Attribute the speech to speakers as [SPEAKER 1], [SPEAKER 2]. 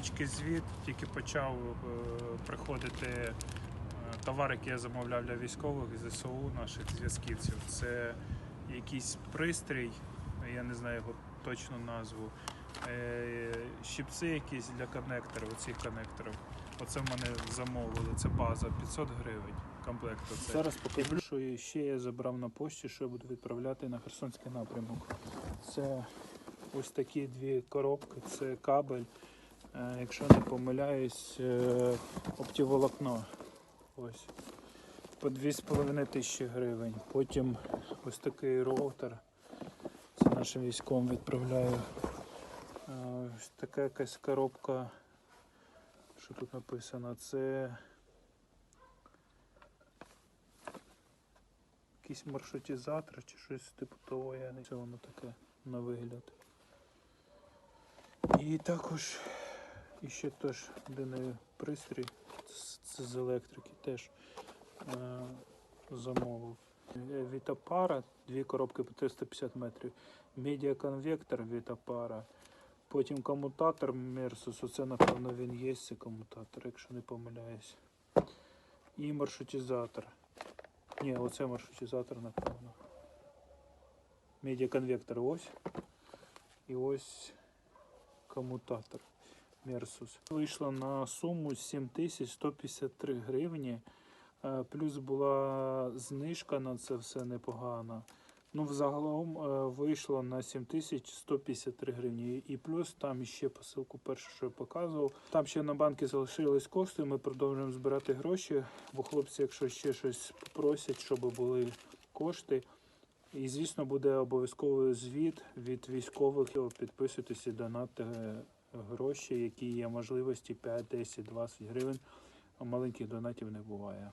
[SPEAKER 1] невеличкий звіт, тільки почав е, приходити е, товар, який я замовляв для військових з ЗСУ, наших зв'язківців. Це якийсь пристрій, я не знаю його точну назву. е, Щипці якісь для коннекторів, оцих коннекторів. Оце в мене замовили. Це база 500 гривень. Комплект оцей. Зараз покажу, що ще я забрав на пошті, що я буду відправляти на Херсонський напрямок. Це ось такі дві коробки, це кабель, якщо не помиляюсь, е, оптіволокно. Ось. По 2,5 тисячі гривень. Потім ось такий роутер. Це нашим військовим відправляю. Е, Ось така якась коробка. Що тут написано? Це якийсь маршрутизатор чи щось типу того, я не це воно таке на вигляд. І також іще теж один пристрій, це- з електрики теж е, замовив. Е, Вітапара, дві коробки по 350 метрів, медіаконвектор Вітапара, потім комутатор Мерсус, оце напевно він є, це комутатор, якщо не помиляюсь. І маршрутизатор. Ні, оце маршрутизатор, напевно. Медіаконвектор ось. І ось комутатор Мерсус. Вийшло на суму 7153 гривні. Е, Плюс була знижка на це все непогано. Ну, взагалом е, вийшло на 7153 гривні. І плюс там ще посилку першу, що я показував. Там ще на банки залишились кошти. Ми продовжуємо збирати гроші. Бо хлопці, якщо ще щось просять, щоб були кошти. І, звісно, буде обов'язковий звіт від військових. Підписуйтесь і донатьте гроші, які є можливості 5, 10, 20 гривень. Маленьких донатів не буває.